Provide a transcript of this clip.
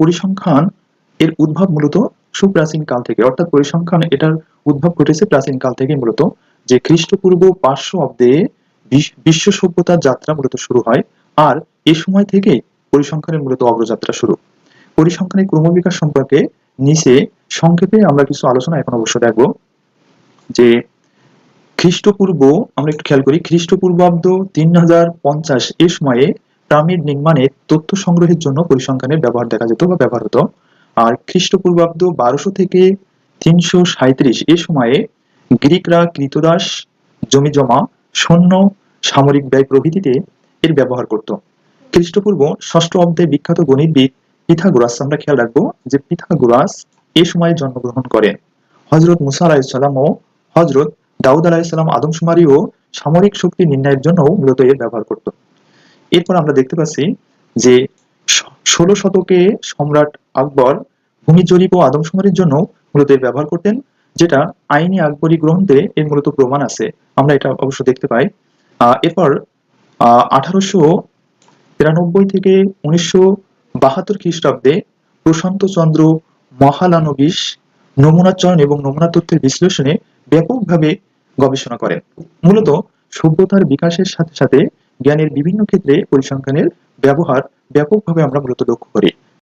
পরিসংখ্যান এর উদ্ভব মূলত সুপ্রাচীন কাল থেকে। অর্থাৎ পরিসংখ্যান এটার উদ্ভব ঘটেছে প্রাচীন কাল থেকে মূলত, যে খ্রিস্টপূর্ব পাঁচশো অব্দে বিশ্ব সভ্যতার যাত্রা মূলত শুরু হয় আর এ সময় থেকে পরিসংখ্যানের মূলত অগ্রযাত্রা শুরু। পরিসংখ্যানের ক্রমবিকাশ সম্পর্কে নিচে সংক্ষেপে আমরা কিছু আলোচনা এখন অবশ্য দেখব, যে খ্রিস্টপূর্ব, আমরা একটু খেয়াল করি, খ্রিস্টপূর্বাব্দ তিন হাজার পঞ্চাশ এ সময়ে পিরামিড নির্মাণে তথ্য সংগ্রহের জন্য পরিসংখ্যানের ব্যবহার দেখা যেত বা ব্যবহার হতো। আর খ্রিস্টপূর্বাব্দ বারোশো থেকে তিনশো সাঁত্রিশ এ সময়ে গ্রিকরা কৃতদাস জমি জমা সৈন্য, সামরিক ব্যয় প্রভৃতিতে এর ব্যবহার করত। খ্রিস্টপূর্ব ষষ্ঠ অব্দে বিখ্যাত গণিতবিদ পিথাগোরাস, আমরা খেয়াল রাখব যে পিথাগোরাস এ সময়ে জন্মগ্রহণ করেন হজরত মুসা আলাহিসাল্লাম ও হজরত দাউদ আলাহিসাল্লাম আদমশুমারি ও সামরিক শক্তি নির্ণয়ের জন্য মূলত এর ব্যবহার করত। এরপর আমরা দেখতে পাচ্ছি যে ষোলো শতকে সম্রাট আকবর ভূমি জরিপ ও আদমশুমারির জন্য মূলত এর ব্যবহার করতেন, যেটা আইনি আকবরী গ্রন্থে এর মূলত প্রমাণ আছে। আমরা এটা অবশ্য দেখতে পাই। এরপর আঠারোশো তিরানব্বই থেকে উনিশশো বাহাত্তর খ্রিস্টাব্দে প্রশান্ত চন্দ্র মহালানবিশ নমুনা চয়ন এবং নমুনা তথ্যের বিশ্লেষণে ব্যাপকভাবে গবেষণা করেন। মূলত সভ্যতার বিকাশের সাথে সাথে জ্ঞানের বিভিন্ন ক্ষেত্রে পরিসংখ্যানের ব্যবহার ব্যাপকভাবে আমরা মূলত লক্ষ্য করি।